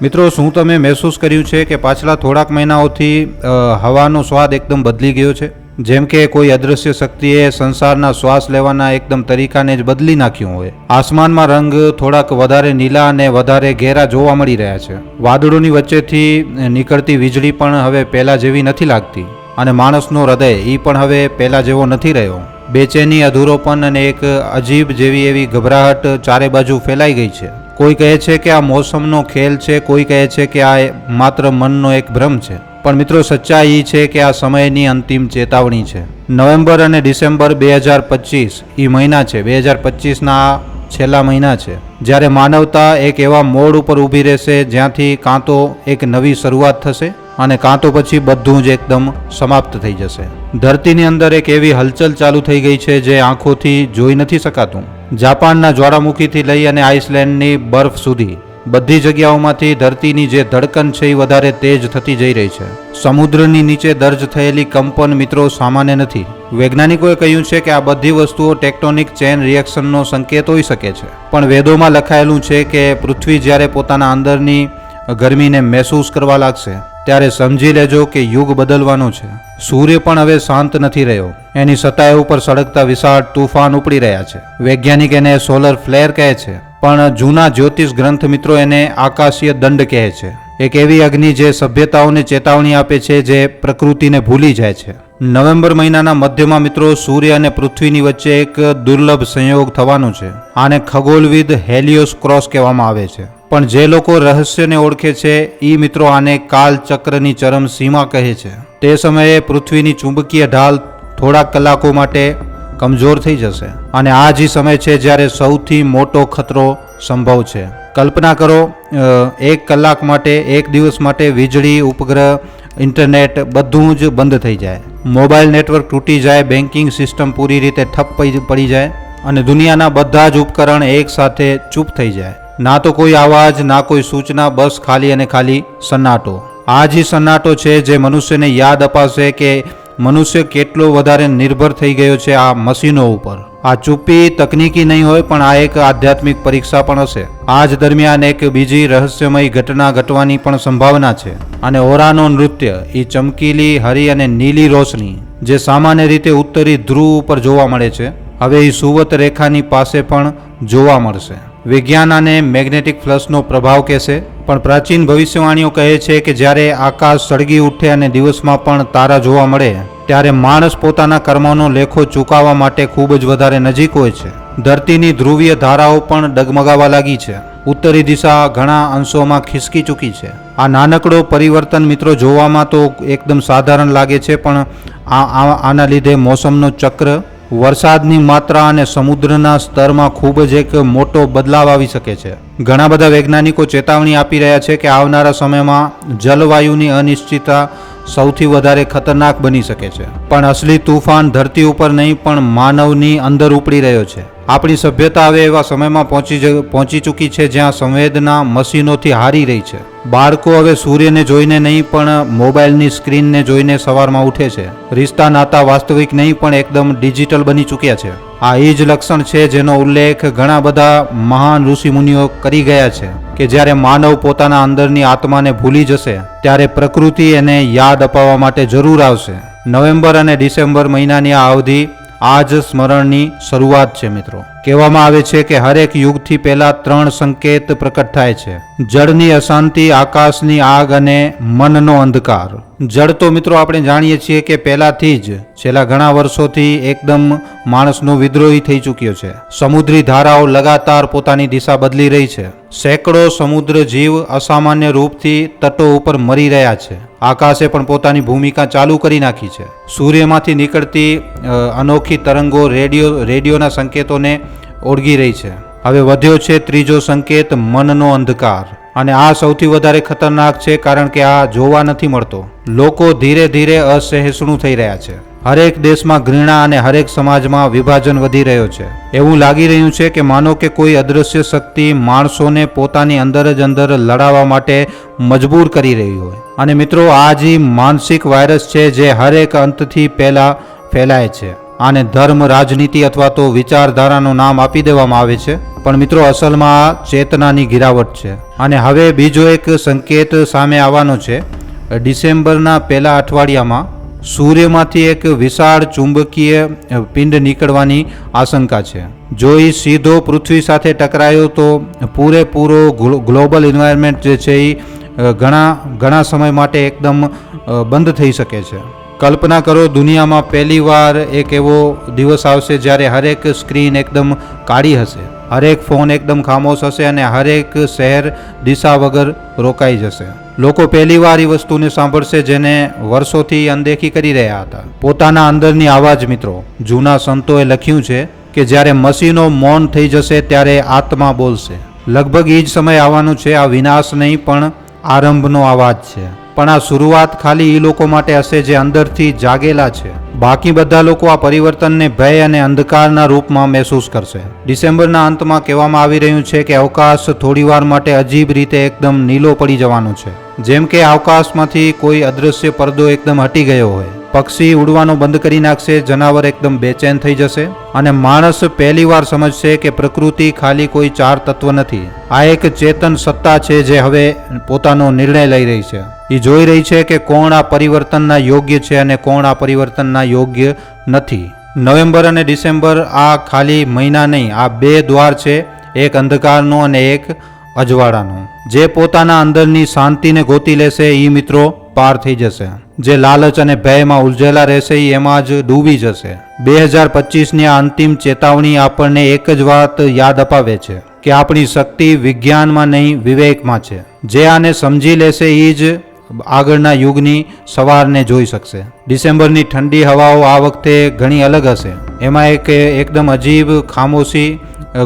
મિત્રો, શું તમે મહેસૂસ કર્યું છે કે પાછલા થોડાક મહિનાઓથી હવાનો સ્વાદ એકદમ બદલી ગયો છે? જેમ કે કોઈ અદૃશ્ય શક્તિએ સંસારના શ્વાસ લેવાના એકદમ તરીકાને જ બદલી નાખ્યું હોય. આસમાનમાં રંગ થોડાક વધારે નીલા અને વધારે ઘેરા જોવા મળી રહ્યા છે. વાદળોની વચ્ચેથી નીકળતી વીજળી પણ હવે પહેલા જેવી નથી લાગતી અને માણસનો હૃદય એ પણ હવે પહેલા જેવો નથી રહ્યો. બેચેની અધૂરોપન અને એક અજીબ જેવી એવી ગભરાહટ ચારે બાજુ ફેલાઈ ગઈ છે. કોઈ કહે છે કે આ મોસમનો ખેલ છે, કોઈ કહે છે કે આ માત્ર મનનો એક ભ્રમ છે. પણ મિત્રો, સચ્ચાઈ એ છે કે આ સમયની અંતિમ ચેતવણી છે. નવેમ્બર અને ડિસેમ્બર બે હજાર પચીસ એ મહિના છે. બે હજાર પચીસના છેલ્લા મહિના છે. જ્યારે માનવતા એક એવા મોડ ઉપર ઊભી રહેશે જ્યાંથી કાં તો એક નવી શરૂઆત થશે અને કાં તો પછી બધું જ એકદમ સમાપ્ત થઈ જશે. ધરતીની અંદર એક એવી હલચલ ચાલુ થઈ ગઈ છે જે આંખોથી જોઈ નથી શકાતું. જાપાનના જ્વાળામુખીથી લઈ અને આઇસલેન્ડની બરફ સુધી. બધી જગ્યાઓમાંથી ધરતીની જે ધડકન છે એ વધારે તેજ થતી જઈ રહી છે. સમુદ્રની નીચે દર્જ થયેલી કંપન મિત્રો સામાન્ય નથી. વૈજ્ઞાનિકોએ કહ્યું છે કે આ બધી વસ્તુઓ ટેક્ટોનિક ચેન રિએક્શનનો સંકેત હોઈ શકે છે. પણ વેદોમાં લખાયેલું છે કે પૃથ્વી જ્યારે પોતાના અંદરની ગરમીને મહેસૂસ કરવા લાગશે, ત્યારે સમજી લેજો કે યુગ બદલવાનો છે. સૂર્ય પણ હવે શાંત નથી રહ્યો. એની સતાય ઉપર સળગતા વિશાળ તુફાન ઉપડી રહ્યા છે. વૈજ્ઞાનિક એને સોલર ફ્લેર કહે છે, પણ જૂના જ્યોતિષ ગ્રંથ મિત્રો એને આકાશીય દંડ કહે છે. એક એવી અગ્નિ જે સભ્યતાઓને ચેતવણી આપે છે જે પ્રકૃતિને ભૂલી જાય છે. નવેમ્બર મહિનાના મધ્યમાં મિત્રો સૂર્ય અને પૃથ્વીની વચ્ચે એક દુર્લભ સંયોગ થવાનો છે. આને ખગોલવિદ હેલિયોસ ક્રોસ કહેવામાં આવે છે. પણ જે લોકો રહસ્યને ઓળખે છે એ મિત્રો આને કાલ ચક્રની ચરમ સીમા કહે છે. તે સમયે પૃથ્વીની ચુંબકીય ઢાલ થોડાક કલાકો માટે કમજોર થઈ જશે. અને આ જ સમય છે જ્યારે સૌથી મોટો ખતરો સંભવ છે. કલ્પના કરો એક કલાક માટે, એક દિવસ માટે વીજળી, ઉપગ્રહ, ઇન્ટરનેટ બધું જ બંધ થઈ જાય. મોબાઈલ નેટવર્ક તૂટી જાય બેન્કિંગ સિસ્ટમ પૂરી રીતે ઠપ પડી- જાય અને દુનિયાના બધા જ ઉપકરણ એક સાથે ચૂપ થઈ જાય. ના તો કોઈ અવાજ, ના કોઈ સૂચના, બસ ખાલી અને ખાલી સન્નાટો. આ જ સન્નાટો છે જે મનુષ્યને યાદ અપાશે કે મનુષ્ય કેટલો વધારે નિર્ભર થઈ ગયો છે આ મશીનો ઉપર. આ ચૂપી તકનીકી નહીં હોય પણ આ એક આધ્યાત્મિક પરીક્ષા પણ હશે. આ જ દરમિયાન એક બીજી રહસ્યમય ઘટના ઘટવાની પણ સંભાવના છે. અને ઓરાનો નૃત્ય એ ચમકીલી, હરી અને નીલી રોશની, જે સામાન્ય રીતે ઉત્તરી ધ્રુવ ઉપર જોવા મળે છે, હવે એ સુવત રેખાની પાસે પણ જોવા મળશે. વિજ્ઞાન અને મેગ્નેટિક ફ્લસનો પ્રભાવ કહેશે. પણ પ્રાચીન ભવિષ્યવાણીઓ કહે છે કે જ્યારે આકાશ સળગી ઉઠે અને દિવસમાં પણ તારા જોવા મળે, ત્યારે માણસ પોતાના કર્મોનો લેખો ચૂકવવા માટે ખૂબ જ વધારે નજીક હોય છે. ધરતીની ધ્રુવીય ધારાઓ પણ ડગમગાવા લાગી છે. ઉત્તરી દિશા ઘણા અંશોમાં ખિસકી ચૂકી છે. આ નાનકડો પરિવર્તન મિત્રો જોવામાં તો એકદમ સાધારણ લાગે છે, પણ આ આના લીધે મોસમનો ચક્ર વરસાદની માત્રા અને સમુદ્રના સ્તરમાં ખૂબ જ એક મોટો બદલાવ આવી શકે છે. ઘણા બધા વૈજ્ઞાનિકો ચેતવણી આપી રહ્યા છે કે આવનારા સમયમાં જલવાયુની અનિશ્ચિતતા સૌથી વધારે ખતરનાક બની શકે છે. પણ અસલી તુફાન ધરતી ઉપર નહીં, પણ માનવની અંદર ઉપડી રહ્યો છે. આપણી સભ્યતા હવે એવા સમયમાં પહોંચી પહોંચી ચૂકી છે જ્યાં સંવેદના મશીનોથી હારી રહી છે. બાળકો હવે સૂર્યને જોઈને નહીં, પણ મોબાઈલની સ્ક્રીનને જોઈને સવારમાં ઉઠે છે. રિશ્તા નાતા વાસ્તવિક નહીં, પણ એકદમ ડિજિટલ બની ચૂક્યા છે. આ એ જ લક્ષણ છે જેનો ઉલ્લેખ ઘણા બધા મહાન ઋષિમુનિઓ કરી ગયા છે કે જ્યારે માનવ પોતાના અંદરની આત્માને ભૂલી જશે, ત્યારે પ્રકૃતિ એને યાદ અપાવવા માટે જરૂર આવશે. નવેમ્બર અને ડિસેમ્બર મહિનાની આ અવધિ આ જ સ્મરણની શરૂઆત છે મિત્રો. કહેવામાં આવે છે કે હરેક યુગથી પહેલા ત્રણ સંકેત પ્રકટ થાય છે. જળની અશાંતિ, આકાશની આગ અને મનનો અંધકાર. જળ તો મિત્રો આપણે જાણીએ છીએ કે પહેલાથી જ, છેલ્લા ઘણા વર્ષોથી એકદમ માણસનો વિદ્રોહી થઈ ચૂક્યો છે. સમુદ્રી ધારાઓ લગાતાર પોતાની દિશા બદલી રહી છે. સેંકડો સમુદ્ર જીવ અસામાન્ય રૂપથી તટો ઉપર મરી રહ્યા છે. આકાશે પણ પોતાની ભૂમિકા ચાલુ કરી નાખી છે. સૂર્યમાંથી નીકળતી અનોખી તરંગો રેડિયો, રેડિયોના સંકેતોને ઓળગી રહી છે. હવે વધ્યો છે ત્રીજો સંકેત, મનનો અંધકાર. અને આ સૌથી વધારે ખતરનાક છે કારણ કે આ જોવા નથી મળતો. લોકો ધીરે ધીરે અસહિષ્ણુ થઈ રહ્યા છે. હરેક દેશમાં ઘૃણા અને હરેક સમાજમાં વિભાજન વધી રહ્યો છે. એવું લાગી રહ્યું છે કે માનો કે કોઈ અદૃશ્ય શક્તિ માણસોને પોતાની અંદર જ અંદર લડાવવા માટે મજબૂર કરી રહી હોય. અને મિત્રો, આ જે માનસિક વાયરસ છે જે હરેક અંતથી પહેલાં ફેલાય છે. આને ધર્મ, રાજનીતિ અથવા તો વિચારધારાનું નામ આપી દેવામાં આવે છે. પણ મિત્રો, અસલમાં ચેતનાની ગિરાવટ છે. અને હવે બીજો એક સંકેત સામે આવવાનો છે. ડિસેમ્બરના પહેલા અઠવાડિયામાં સૂર્યમાંથી એક વિશાળ ચુંબકીય પિંડ નીકળવાની આશંકા છે. જો એ સીધો પૃથ્વી સાથે ટકરાયો તો પૂરેપૂરો ગ્લો- ગ્લોબલ એન્વાયરમેન્ટ જે છે એ ઘણા ઘણા સમય માટે એકદમ બંધ થઈ શકે છે. કલ્પના કરો દુનિયામાં પહેલીવાર એક એવો દિવસ આવશે જ્યારે હરેક સ્ક્રીન એકદમ કાળી હશે. હરેક ફોન એકદમ ખામોશ હશે અને હરેક શહેર દિશા વગર રોકાઈ જશે. લોકો પહેલીવાર એ વસ્તુને સાંભળશે જેને વર્ષોથી અનદેખી કરી રહ્યા હતા. પોતાના અંદરની આવાજ મિત્રો, જૂના સંતોએ લખ્યું છે કે જ્યારે મસીનો મૌન થઈ જશે ત્યારે આત્મા બોલશે. લગભગ એ જ સમય આવવાનું છે, આ વિનાશ નહીં, પણ આરંભનો અવાજ છે. પણ આ શરૂઆત ખાલી એ લોકો માટે હશે જે અંદરથી જાગેલા છે. બાકી બધા લોકો આ પરિવર્તનને ભય અને અંધકારના રૂપમાં મહેસૂસ કરશે. ડિસેમ્બરના અંતમાં કહેવામાં આવી રહ્યું છે કે અવકાશ થોડીવાર માટે અજીબ રીતે એકદમ નીલો પડી જવાનો છે. જેમ કે અવકાશમાંથી કોઈ અદૃશ્ય પડદો એકદમ હટી ગયો હોય. પક્ષી ઉડવાનો બંધ કરી નાખશે, જનાવર એકદમ બેચેન થઈ જશે અને માણસ પહેલીવાર સમજશે કે પ્રકૃતિ ખાલી કોઈ ચાર તત્વ નથી. આ એક ચેતન સત્તા છે જે હવે પોતાનો નિર્ણય લઈ રહી છે. એ જોઈ રહી છે કે કોણ આ પરિવર્તનના યોગ્ય છે અને કોણ આ પરિવર્તનના યોગ્ય નથી. નવેમ્બર અને ડિસેમ્બર આ ખાલી મહિના નહીં, આ બે દ્વાર છે, એક અંધકારનો અને એક અજવાળાનું. જે પોતાના અંદરની શાંતિને ગોતી લેશે એ મિત્રો પાર થઈ જશે. જે લાલચ અને ભયમાં ઉલઝેલા રહેશે એમાં જ ડૂબી જશે. બે હજાર પચીસની આ અંતિમ ચેતવણી આપણને એક જ વાત યાદ અપાવે છે કે આપણી શક્તિ વિજ્ઞાનમાં નહીં, વિવેકમાં છે. જે આને સમજી લેશે એ જ આગળના યુગની સવારને જોઈ શકશે. ડિસેમ્બરની ઠંડી હવાઓ આ વખતે ઘણી અલગ હશે. એમાં એક, એકદમ અજીબ, ખામોશી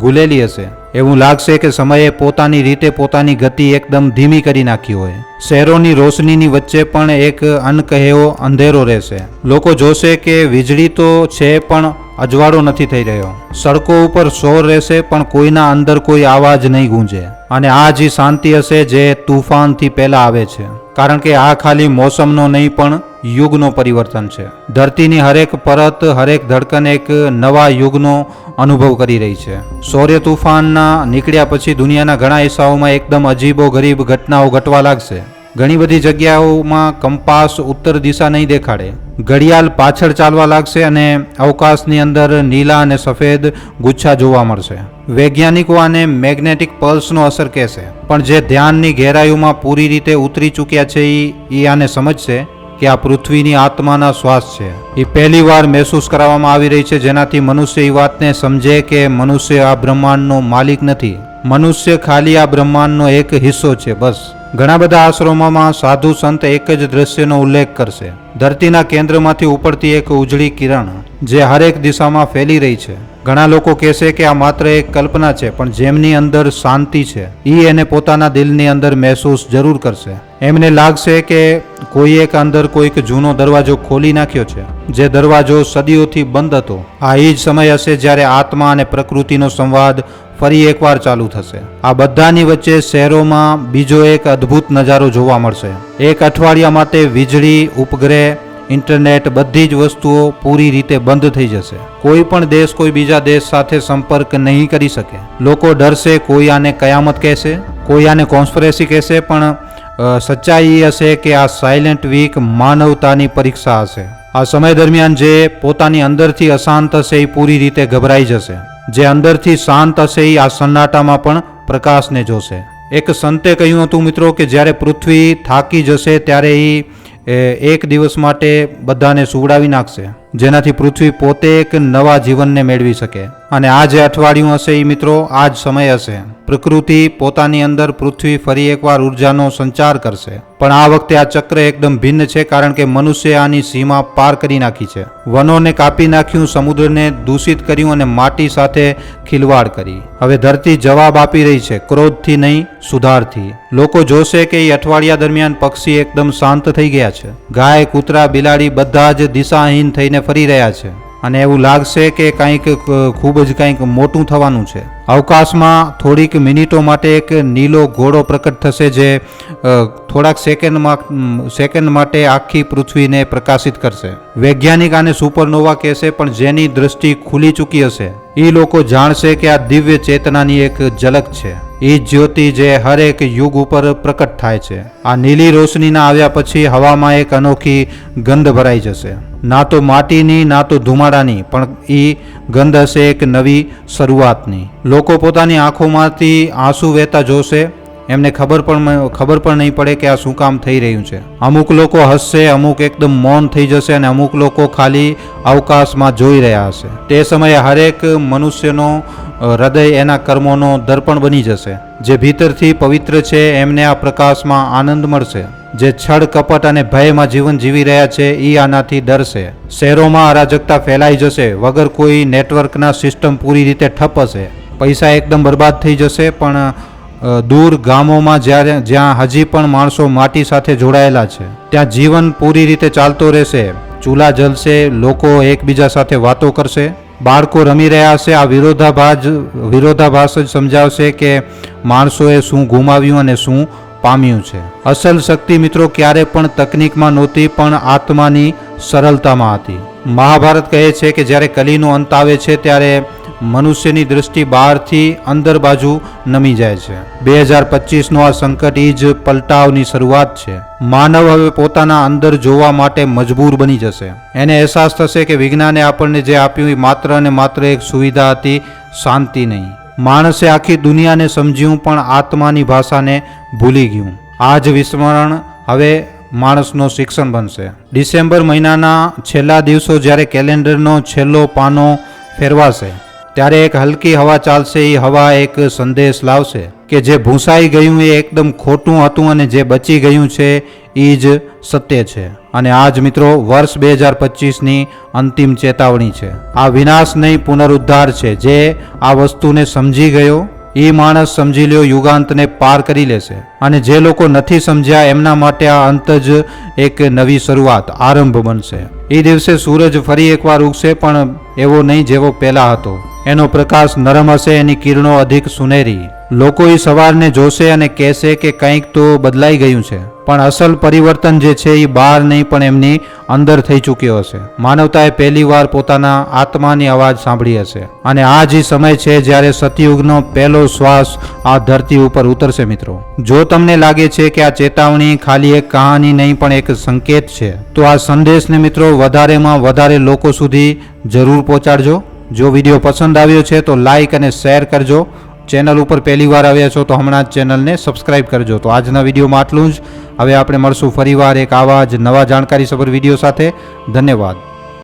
ગુલેલી હશે. એવું લાગશે કે સમયે પોતાની રીતે પોતાની ગતિ એકદમ ધીમી કરી નાખી હોય. શહેરોની રોશનીની વચ્ચે પણ એક અનકહેવો અંધેરો રહેશે. લોકો જોશે કે વીજળી તો છે પણ અજવાળો નથી થઈ રહ્યો. સડકો ઉપર શોર રહેશે પણ કોઈના અંદર કોઈ અવાજ નહીં ગૂંજે. અને આ જે શાંતિ હશે જે તુફાનથી પહેલાં આવે છે. કારણ કે આ ખાલી મોસમનો નહીં પણ યુગનો પરિવર્તન છે. ધરતીની હરેક પરત, હરેક ધડકન એક નવા યુગનો અનુભવ કરી રહી છે. સૌર્ય તુફાનના નીકળ્યા પછી દુનિયાના ઘણા હિસ્સાઓમાં એકદમ અજીબો ગરીબ ઘટનાઓ ઘટવા લાગશે. ઘણી બધી જગ્યાઓમાં કંપાસ ઉત્તર દિશા નહીં દેખાડે. ઘડિયાળ પાછળ ચાલવા લાગશે અને અવકાશની અંદર નીલા અને સફેદ ગુચ્છા જોવા મળશે. વૈજ્ઞાનિકો આને મેગ્નેટિક પલ્સનો અસર કહેશે. પણ જે ધ્યાનની ગહેરાઈઓમાં પૂરી રીતે ઉતરી ચૂક્યા છે એ આને સમજશે કે આ પૃથ્વીની આત્માના શ્વાસ છે. એ પહેલી વાર મહેસૂસ કરાવવામાં આવી રહી છે, જેનાથી મનુષ્ય એ વાતને સમજે કે મનુષ્ય આ બ્રહ્માંડનો માલિક નથી. મનુષ્ય ખાલી આ બ્રહ્માંડનો એક હિસ્સો છે, બસ. ઘણા બધા આશ્રમોમાં સાધુ સંત એક જ દ્રશ્યનો ઉલ્લેખ કરશે. ધરતીના કેન્દ્રમાંથી ઉપડતી એક ઉજળી કિરણ, જે હરેક દિશામાં ફેલી રહી છે. ઘણા લોકો કહેશે કે આ માત્ર એક કલ્પના છે, પણ જેમની અંદર શાંતિ છે એ એને પોતાના દિલની અંદર મહેસૂસ જરૂર કરશે. એમને લાગશે કે કોઈ એક અંદર કોઈક જૂનો દરવાજો ખોલી નાખ્યો છે. જે દરવાજો સદીઓથી બંધ હતો. આ એ જ સમય હશે જ્યારે આત્મા અને પ્રકૃતિનો સંવાદ ફરી એકવાર ચાલુ થશે. આ બધાની વચ્ચે શહેરોમાં બીજો એક અદ્ભુત નજારો જોવા મળશે. એક અઠવાડિયા માટે વીજળી, ઉપગ્રહ, ઇન્ટરનેટ બધી જ વસ્તુઓ પૂરી રીતે બંધ થઈ જશે. કોઈ પણ દેશ કોઈ બીજા દેશ સાથે સંપર્ક નહીં કરી શકે. લોકો ડરશે કોઈ આને કયામત કહેશે, કોઈ આને કોન્સ્પરેસી કહેશે, પણ સચ્ચાઈ હશે કે આ સાયલેન્ટ વીક માનવતાની પરીક્ષા હશે. આ સમય દરમિયાન જે પોતાની અંદરથી અશાંત હશે એ પૂરી રીતે ગભરાઈ જશે. જે અંદરથી શાંત હશે એ આ સન્નાટામાં પણ પ્રકાશને જોશે. એક સંતે કહ્યું હતું મિત્રો કે જ્યારે પૃથ્વી થાકી જશે ત્યારે એ એક દિવસ માટે બધાને સુવડાવી નાખશે. જેનાથી પૃથ્વી પોતે એક નવા જીવનને મેળવી શકે. અને આ જે અઠવાડિયું હશે એ મિત્રો આ જ સમય હશે. પ્રકૃતિ પોતાની અંદર પૃથ્વી ફરી એકવાર ઉર્જાનો સંચાર કરશે. પણ આ વખતે આ ચક્ર એકદમ ભિન્ન છે કારણ કે મનુષ્ય આની સીમા પાર કરી નાખી છે. વનોને કાપી નાખ્યું, સમુદ્રને દૂષિત કર્યું અને માટી સાથે ખિલવાડ કરી. હવે ધરતી જવાબ આપી રહી છે, ક્રોધથી નહીં, સુધારથી. લોકો જોશે કે એ અઠવાડિયા દરમિયાન પક્ષી એકદમ શાંત થઈ ગયા છે. ગાય, કૂતરા, બિલાડી બધા જ દિશાહીન થઈને ફરી રહ્યા છે. અને એવું લાગશે કે કંઈક ખૂબ જ કંઈક મોટું થવાનું છે. અવકાશમાં થોડીક મિનિટો માટે એક નીલો ઘોડો પ્રકટ થશે જે થોડાક સેકન્ડમાં સેકન્ડ માટે આખી પૃથ્વીને પ્રકાશિત કરશે. વૈજ્ઞાનિક આને સુપરનોવા કહેશે, પણ જેની દ્રષ્ટિ ખુલી ચૂકી હશે. એ લોકો જાણશે કે આ દિવ્ય ચેતનાની એક ઝલક છે. એ જ્યોતિ જે હરેક યુગ ઉપર પ્રકટ થાય છે. આ નીલી રોશનીના આવ્યા પછી હવામાં એક અનોખી ગંધ ભરાઈ જશે. ના તો માટીની, ના તો ધુમાડાની, પણ એ ગંધ હશે એક નવી શરૂઆતની. લોકો પોતાની આંખોમાંથી આંસુ વહેતા જોશે એમને ખબર પણ ખબર પણ નહીં પડે કે આ શું કામ થઈ રહ્યું છે. અમુક લોકો હસશે, અમુક એકદમ મૌન થઈ જશે અને અમુક લોકો ખાલી અવકાશમાં જોઈ રહ્યા હશે. તે સમયે હરેક મનુષ્યનો હૃદય એના કર્મોનો દર્પણ બની જશે. જે ભીતરથી પવિત્ર છે, એમને આ પ્રકાશમાં આનંદ મળશે. જે છળ, કપટ અને ભયમાં જીવન જીવી રહ્યા છે એ આનાથી ડરશે. શહેરોમાં અરાજકતા ફેલાઈ જશે, વગર કોઈ નેટવર્કના સિસ્ટમ પૂરી રીતે ઠપ હશે. પૈસા એકદમ બરબાદ થઈ જશે, પણ દૂર ગામોમાં જ્યારે જ્યાં હજી પણ માણસો માટી સાથે જોડાયેલા છે, ત્યાં જીવન પૂરી રીતે ચાલતો રહેશે, ચૂલા જલશે, લોકો એકબીજા સાથે વાતો કરશે, બાળકો રમી રહ્યા હશે, આ વિરોધાભાસ વિરોધાભાસ જ સમજાવશે કે માણસોએ શું ગુમાવ્યું અને શું પામ્યું છે. અસલ શક્તિ મિત્રો ક્યારે પણ તકનિકમાં નહોતી, પણ આત્માની સરળતામાં હતી. મહાભારત કહે છે કે જ્યારે કલીનો અંત આવે છે, ત્યારે મનુષ્યની દૃષ્ટિ બહારથી અંદર બાજુ નમી જાય છે. બે હજાર પચીસનો આ સંકટ એ પલટાવની શરૂઆત છે. માનવ હવે પોતાના અંદર જોવા માટે મજબૂર બની જશે. એને અહેસાસ થશે કે વિજ્ઞાને આપણને જે આપ્યું એ માત્ર અને માત્ર એક સુવિધા હતી, શાંતિ નહીં. માણસે આખી દુનિયાને સમજ્યું પણ આત્માની ભાષાને ભૂલી ગયું. આ જ વિસ્મરણ હવે માણસનો શિક્ષણ બનશે. ડિસેમ્બર મહિનાના છેલ્લા દિવસો જ્યારે કેલેન્ડરનો છેલ્લો પાનો ફેરવાશે ત્યારે એક હલકી હવા ચાલશે એ હવા એક સંદેશ લાવશે કે જે ભૂંસાઈ ગયું એ એકદમ ખોટું હતું અને જે બચી ગયું છે એ જ સત્ય છે. અને આ જ મિત્રો, વર્ષ બે હજાર પચીસની અંતિમ ચેતવણી છે. આ વિનાશ નહીં પુનરુદ્ધાર છે. જે આ વસ્તુને સમજી ગયો એ માણસ સમજી લ્યો, યુગાંતને પાર કરી લેશે. અને જે લોકો નથી સમજ્યા, એમના માટે આ અંત જ એક નવી શરૂઆત, આરંભ બનશે. એ દિવસે સૂરજ ફરી એકવાર ઉગશે, પણ એવો નહીં જેવો પહેલા હતો. એનો પ્રકાશ નરમ હશે એની કિરણો અધિક સુનેરી. લોકો એ સવારને જોશે અને કહેશે કે કંઈક તો બદલાઈ ગયું છે, પણ અસલ પરિવર્તન જે છે એ બહાર નહીં, પણ એમની અંદર થઈ ચૂક્યો હશે. માનવતાએ પહેલીવાર પોતાના આત્માની અવાજ સાંભળી હશે. અને આ જ સમય છે જ્યારે સતયુગનો પહેલો શ્વાસ આ ધરતી ઉપર ઉતરશે મિત્રો. જો તમને લાગે છે કે આ ચેતવણી ખાલી એક કહાની નહીં, પણ એક સંકેત છે, તો આ સંદેશને મિત્રો વધારેમાં વધારે લોકો સુધી જરૂર પહોંચાડજો. જો વીડિયો પસંદ આવ્યો છે તો લાઈક અને શેર કરજો. ચેનલ ઉપર પહેલી વાર આવ્યા છો તો હમણાં જ ચેનલને સબસ્ક્રાઇબ કરજો. તો આજના વિડીયોમાં આટલું જ. હવે આપણે મળશું ફરીવાર એક આવા જ નવા જાણકારીસભર વીડિયો સાથે. ધન્યવાદ.